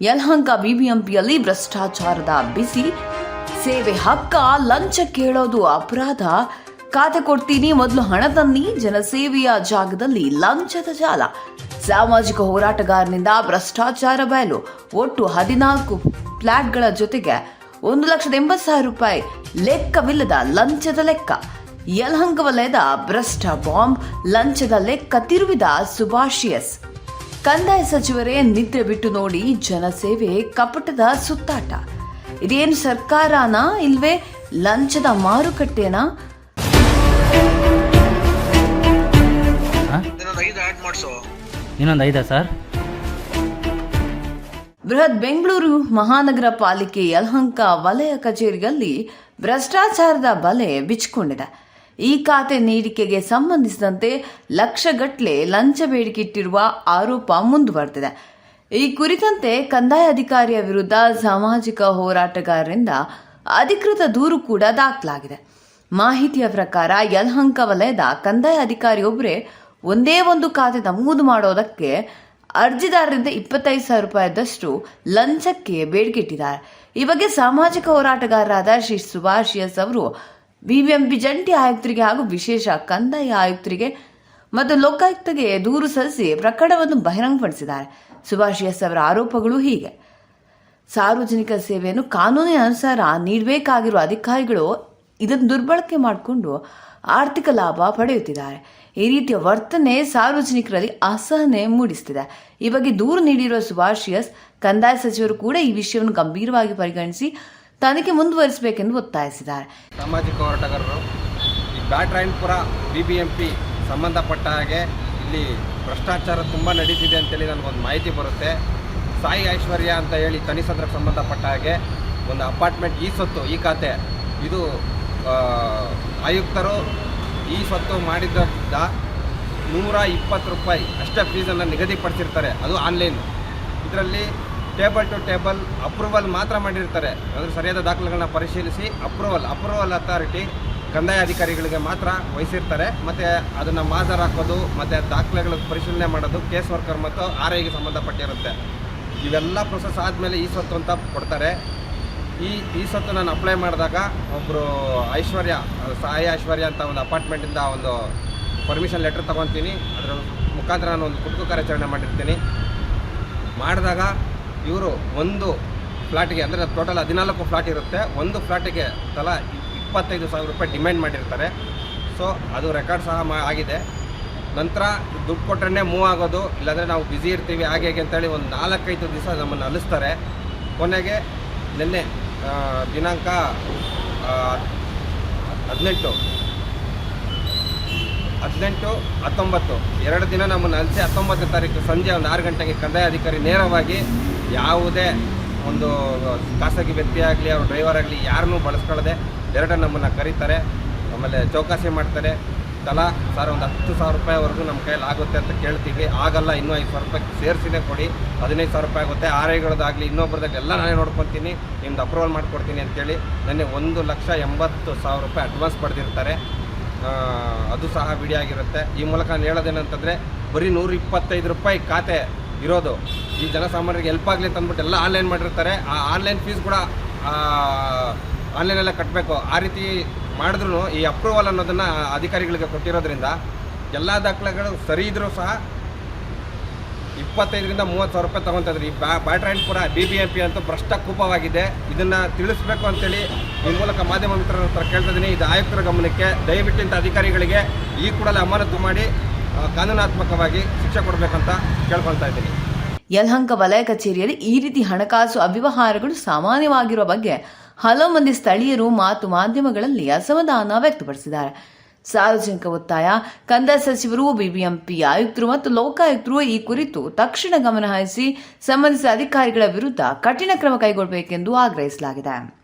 ಯಲಹಂಕ ಬಿಬಿಎಂಪಿಯಲ್ಲಿ ಭ್ರಷ್ಟಾಚಾರದ ಬಿಸಿ. ಸೇವೆ ಹಕ್ಕ, ಲಂಚ ಕೇಳೋದು ಅಪರಾಧ. ಖಾತೆ ಕೊಡ್ತೀನಿ, ಮೊದಲು ಹಣ ತನ್ನಿ, ಜನಸೇವೆಯ ಜಾಗದಲ್ಲಿ ಲಂಚದ ಜಾಲ. ಸಾಮಾಜಿಕ ಹೋರಾಟಗಾರನಿಂದ ಭ್ರಷ್ಟಾಚಾರ ಬಯಲು. ಒಟ್ಟು ಹದಿನಾಲ್ಕು ಫ್ಲಾಟ್ಗಳ ಜೊತೆಗೆ ಒಂದು ಲಕ್ಷದ ಎಂಬತ್ತು ಸಾವಿರ ರೂಪಾಯಿ ಲೆಕ್ಕವಿಲ್ಲದ ಲಂಚದ ಲೆಕ್ಕ. ಯಲಹಂಕ ವಲಯದ ಭ್ರಷ್ಟ ಬಾಂಬ್ ಲಂಚದ ಲೆಕ್ಕ ತಿರುವಿದ ಸುಭಾಷಿಯಸ್. ಕಂದಾಯ ಸಚಿವರೇ ನಿದ್ರೆ ಬಿಟ್ಟು ನೋಡಿ ಜನಸೇವೆ ಕಪಟದ ಸುತ್ತಾಟ. ಇದೇನು ಸರ್ಕಾರನಾ ಇಲ್ವೇ ಲಂಚದ ಮಾರುಕಟ್ಟೆನಾ? ಹಾಂ ಇನ್ನೊಂದು ಐದು ಆ್ಯಡ್ ಮಾಡಿಸು. ಇನ್ನೊಂದು ಐದಾ ಸರ್? ಬೃಹತ್ ಬೆಂಗಳೂರು ಮಹಾನಗರ ಪಾಲಿಕೆ ಯಲಹಂಕ ವಲಯ ಕಚೇರಿಯಲ್ಲಿ ಭ್ರಷ್ಟಾಚಾರದ ಬಲೆ ಬಿಚ್ಚಿಕೊಂಡಿದೆ. ಈ ಖಾತೆ ನೀಡಿಕೆಗೆ ಸಂಬಂಧಿಸಿದಂತೆ ಲಕ್ಷಗಟ್ಟಲೆ ಲಂಚ ಬೇಡಿಕೆ ಇಟ್ಟಿರುವ ಆರೋಪ ಮುಂದುವರೆದಿದೆ. ಈ ಕುರಿತಂತೆ ಕಂದಾಯ ಅಧಿಕಾರಿಯ ವಿರುದ್ಧ ಸಾಮಾಜಿಕ ಹೋರಾಟಗಾರರಿಂದ ಅಧಿಕೃತ ದೂರು ಕೂಡ ದಾಖಲಾಗಿದೆ. ಮಾಹಿತಿಯ ಪ್ರಕಾರ ಯಲಹಂಕ ವಲಯದ ಕಂದಾಯ ಅಧಿಕಾರಿಯೊಬ್ಬರೇ ಒಂದೇ ಒಂದು ಖಾತೆ ನಮೂದು ಮಾಡೋದಕ್ಕೆ ಅರ್ಜಿದಾರರಿಂದ ಇಪ್ಪತ್ತೈದು ಸಾವಿರ ರೂಪಾಯಿದಷ್ಟು ಲಂಚಕ್ಕೆ ಬೇಡಿಕೆ ಇಟ್ಟಿದ್ದಾರೆ ಈ ಬಗ್ಗೆ ಸಾಮಾಜಿಕ ಹೋರಾಟಗಾರರಾದ ಶ್ರೀ ಸುಭಾಷ್ ಎಸ್ ಅವರು ಬಿಬಿಎಂಪಿ ಜಂಟಿ ಆಯುಕ್ತರಿಗೆ ಹಾಗೂ ವಿಶೇಷ ಕಂದಾಯ ಆಯುಕ್ತರಿಗೆ ಮತ್ತು ಲೋಕಾಯುಕ್ತಗೆ ದೂರು ಸಲ್ಲಿಸಿ ಪ್ರಕರಣವನ್ನು ಬಹಿರಂಗಪಡಿಸಿದ್ದಾರೆ. ಸುಭಾಷ್ ಎಸ್ ಅವರ ಆರೋಪಗಳು ಹೀಗೆ. ಸಾರ್ವಜನಿಕ ಸೇವೆಯನ್ನು ಕಾನೂನಿನ ಅನುಸಾರ ನೀಡಬೇಕಾಗಿರುವ ಅಧಿಕಾರಿಗಳು ಇದನ್ನು ದುರ್ಬಳಕೆ ಮಾಡಿಕೊಂಡು ಆರ್ಥಿಕ ಲಾಭ ಪಡೆಯುತ್ತಿದ್ದಾರೆ. ಈ ರೀತಿಯ ವರ್ತನೆ ಸಾರ್ವಜನಿಕರಲ್ಲಿ ಅಸಹನೆ ಮೂಡಿಸುತ್ತಿದೆ. ಈ ಬಗ್ಗೆ ದೂರು ನೀಡಿರುವ ಸುಭಾಷ್ ಕಂದಾಯ ಸಚಿವರು ಕೂಡ ಈ ವಿಷಯವನ್ನು ಗಂಭೀರವಾಗಿ ಪರಿಗಣಿಸಿ ತನಿಖೆ ಮುಂದುವರಿಸಬೇಕೆಂದು ಒತ್ತಾಯಿಸಿದ್ದಾರೆ. ಸಾಮಾಜಿಕ ಹೋರಾಟಗಾರರು, ಈ Byatarayanapura B B M P ಸಂಬಂಧಪಟ್ಟ ಹಾಗೆ ಇಲ್ಲಿ ಭ್ರಷ್ಟಾಚಾರ ತುಂಬ ನಡೀತಿದೆ ಅಂತೇಳಿ ನನಗೊಂದು ಮಾಹಿತಿ ಬರುತ್ತೆ. ಸಾಯಿ ಐಶ್ವರ್ಯ ಅಂತ ಹೇಳಿ ತನಿಸಂದ್ರಕ್ಕೆ ಸಂಬಂಧಪಟ್ಟ ಹಾಗೆ ಒಂದು ಅಪಾರ್ಟ್ಮೆಂಟ್ ಈ ಸೊತ್ತು, ಈ ಖಾತೆ. ಇದು ಆಯುಕ್ತರು ಈ ಸೊತ್ತು ಮಾಡಿದ್ದ ನೂರ ಇಪ್ಪತ್ತು ರೂಪಾಯಿ ಅಷ್ಟೇ ಫೀಸನ್ನು ನಿಗದಿಪಡಿಸಿರ್ತಾರೆ. ಅದು ಆನ್ಲೈನ್ ಇದರಲ್ಲಿ ಟೇಬಲ್ ಟು ಟೇಬಲ್ ಅಪ್ರೂವಲ್ ಮಾತ್ರ ಮಾಡಿರ್ತಾರೆ. ಅಂದರೆ ಸರಿಯಾದ ದಾಖಲೆಗಳನ್ನ ಪರಿಶೀಲಿಸಿ ಅಪ್ರೂವಲ್ ಅಪ್ರೂವಲ್ ಅಥಾರಿಟಿ ಕಂದಾಯ ಅಧಿಕಾರಿಗಳಿಗೆ ಮಾತ್ರ ವಹಿಸಿರ್ತಾರೆ. ಮತ್ತು ಅದನ್ನು ಮಾಜರ್ ಹಾಕೋದು, ಮತ್ತು ದಾಖಲೆಗಳ ಪರಿಶೀಲನೆ ಮಾಡೋದು, ಕೇಸ್ ವರ್ಕರ್ ಮತ್ತು ಆರ್ ಐಗೆ ಸಂಬಂಧಪಟ್ಟಿರುತ್ತೆ. ಇವೆಲ್ಲ ಪ್ರೊಸೆಸ್ ಆದಮೇಲೆ ಈ ಸ್ವತ್ತು ಅಂತ ಕೊಡ್ತಾರೆ. ಈ ಈ ಸ್ವತ್ತು ನಾನು ಅಪ್ಲೈ ಮಾಡಿದಾಗ ಒಬ್ಬರು ಐಶ್ವರ್ಯ, ಸಾಯಿ ಐಶ್ವರ್ಯ ಅಂತ ಒಂದು ಅಪಾರ್ಟ್ಮೆಂಟಿಂದ ಒಂದು ಪರ್ಮಿಷನ್ ಲೆಟ್ರ್ ತೊಗೊತೀನಿ. ಅದರ ಮುಖಾಂತರ ನಾನು ಒಂದು ಕುಟುಕು ಕಾರ್ಯಾಚರಣೆ ಮಾಡಿರ್ತೀನಿ. ಮಾಡಿದಾಗ ಇವರು ಒಂದು ಫ್ಲಾಟಿಗೆ, ಅಂದರೆ ಟೋಟಲ್ ಹದಿನಾಲ್ಕು ಫ್ಲಾಟ್ ಇರುತ್ತೆ. ಒಂದು ಫ್ಲಾಟಿಗೆ ತಲಾ ಇಪ್ಪತ್ತೈದು ಸಾವಿರ ರೂಪಾಯಿ ಡಿಮ್ಯಾಂಡ್ ಮಾಡಿರ್ತಾರೆ. ಸೊ ಅದು ರೆಕಾರ್ಡ್ ಸಹ ಮಾ ಆಗಿದೆ. ನಂತರ ದುಡ್ಡು ಕೊಟ್ಟರೆ ಮೂವ್ ಆಗೋದು, ಇಲ್ಲಾಂದರೆ ನಾವು ಬ್ಯುಸಿ ಇರ್ತೀವಿ, ಹಾಗೆ ಹೇಗೆ ಅಂತೇಳಿ ಒಂದು ನಾಲ್ಕೈದು ದಿವಸ ನಮ್ಮನ್ನು ಅಲಿಸ್ತಾರೆ. ಕೊನೆಗೆ ನಿನ್ನೆ ದಿನಾಂಕ ಹದಿನೆಂಟು. ಹದಿನೆಂಟು, ಹತ್ತೊಂಬತ್ತು. ಎರಡು ದಿನ ನಮ್ಮನ್ನು ಅಲಿಸಿ ಹತ್ತೊಂಬತ್ತನೇ ತಾರೀಕು ಸಂಜೆ ಒಂದು ಆರು ಗಂಟೆಗೆ ಕಂದಾಯ ಅಧಿಕಾರಿ ನೇರವಾಗಿ ಯಾವುದೇ ಒಂದು ಖಾಸಗಿ ವ್ಯಕ್ತಿ ಆಗಲಿ ಅವ್ರ ಡ್ರೈವರ್ ಆಗಲಿ ಯಾರನ್ನೂ ಬಳಸ್ಕೊಳ್ಳದೆ ಎರಡೇ ನಮ್ಮನ್ನು ಕರೀತಾರೆ. ಆಮೇಲೆ ಚೌಕಾಸಿ ಮಾಡ್ತಾರೆ. ತಲಾ ಸರ್ ಒಂದು ಹತ್ತು ಸಾವಿರ ರೂಪಾಯಿವರೆಗೂ ನಮ್ಮ ಕೈಯಲ್ಲಿ ಆಗುತ್ತೆ ಅಂತ ಕೇಳ್ತೀವಿ. ಆಗಲ್ಲ, ಇನ್ನೂ ಐದು ಸಾವಿರ ರೂಪಾಯಿ ಸೇರಿಸಿದೆ ಕೊಡಿ. ಹದಿನೈದು ಸಾವಿರ ರೂಪಾಯಿ ಆಗುತ್ತೆ. ಆರೈಗಳದಾಗಲಿ, ಇನ್ನೊಬ್ರದಾಗಲಿ ಎಲ್ಲ ನಾನೇ ನೋಡ್ಕೊತೀನಿ. ನಿಮ್ದು ಅಪ್ರೂವಲ್ ಮಾಡಿಕೊಡ್ತೀನಿ ಅಂತೇಳಿ ನನಗೆ ಒಂದು ಲಕ್ಷ ಎಂಬತ್ತು ಸಾವಿರ ರೂಪಾಯಿ ಅಡ್ವಾನ್ಸ್ ಪಡೆದಿರ್ತಾರೆ. ಅದು ಸಹ ಬಿಡಿಯಾಗಿರುತ್ತೆ ಈ ಮೂಲಕ ನಾನು ಹೇಳೋದೇನಂತಂದರೆ, ಬರೀ ನೂರ ಇಪ್ಪತ್ತೈದು ರೂಪಾಯಿ ಖಾತೆ ಇರೋದು. ಈ ಜನಸಾಮಾನ್ಯರಿಗೆ ಹೆಲ್ಪ್ ಆಗಲಿ ಅಂದ್ಬಿಟ್ಟು ಎಲ್ಲ ಆನ್ಲೈನ್ ಮಾಡಿರ್ತಾರೆ. ಆ ಆನ್ಲೈನ್ ಫೀಸ್ ಕೂಡ ಆನ್ಲೈನಲ್ಲೇ ಕಟ್ಟಬೇಕು ಆ ರೀತಿ ಮಾಡಿದ್ರು ಈ ಅಪ್ರೂವಲ್ ಅನ್ನೋದನ್ನು ಅಧಿಕಾರಿಗಳಿಗೆ ಕೊಟ್ಟಿರೋದ್ರಿಂದ ಎಲ್ಲ ದಾಖಲೆಗಳು ಸರಿ ಇದ್ದರೂ ಸಹ ಇಪ್ಪತ್ತೈದರಿಂದ ಮೂವತ್ತು ಸಾವಿರ ರೂಪಾಯಿ ತೊಗೊತಿದ್ರು ಈ ಬ್ಯಾ ಕೂಡ ಬಿ ಬಿ ಎಂ ಪಿ ಅಂತೂ ಭ್ರಷ್ಟ ಕೂಪವಾಗಿದೆ ಇದನ್ನು ತಿಳಿಸ್ಬೇಕು ಅಂತೇಳಿ ಈ ಮೂಲಕ ಮಾಧ್ಯಮ ಮಿತ್ರರ ಹತ್ರ ಕೇಳ್ತಾ ಇದ್ದೀನಿ. ಇದು ಆಯುಕ್ತರ ಗಮನಕ್ಕೆ. ದಯವಿಟ್ಟು ಇಂಥ ಅಧಿಕಾರಿಗಳಿಗೆ ಈ ಕೂಡಲೇ ಅಮಾನತು ಮಾಡಿ ಕಾನೂನಾತ್ಮಕವಾಗಿ ಶಿಕ್ಷೆ ಕೊಡಬೇಕಂತ ಕೇಳ್ಕೊಳ್ತಾ ಇದ್ದೀನಿ. ಯಲಹಂಕ ವಲಯ ಕಚೇರಿಯಲ್ಲಿ ಈ ರೀತಿ ಹಣಕಾಸು ಅವ್ಯವಹಾರಗಳು ಸಾಮಾನ್ಯವಾಗಿರುವ ಬಗ್ಗೆ ಹಲವು ಮಂದಿ ಸ್ಥಳೀಯರು ಮಾತು ಮಾಧ್ಯಮಗಳಲ್ಲಿ ಅಸಮಾಧಾನ ವ್ಯಕ್ತಪಡಿಸಿದ್ದಾರೆ. ಸಾರ್ವಜನಿಕ ಒತ್ತಾಯ, ಕಂದಾಯ ಸಚಿವರು, ಬಿಬಿಎಂಪಿ ಆಯುಕ್ತರು ಮತ್ತು ಲೋಕಾಯುಕ್ತರು ಈ ಕುರಿತು ತಕ್ಷಣ ಗಮನಹರಿಸಿ ಸಂಬಂಧಿಸಿದ ಅಧಿಕಾರಿಗಳ ವಿರುದ್ಧ ಕಠಿಣ ಕ್ರಮ ಕೈಗೊಳ್ಳಬೇಕೆಂದು ಆಗ್ರಹಿಸಲಾಗಿದೆ.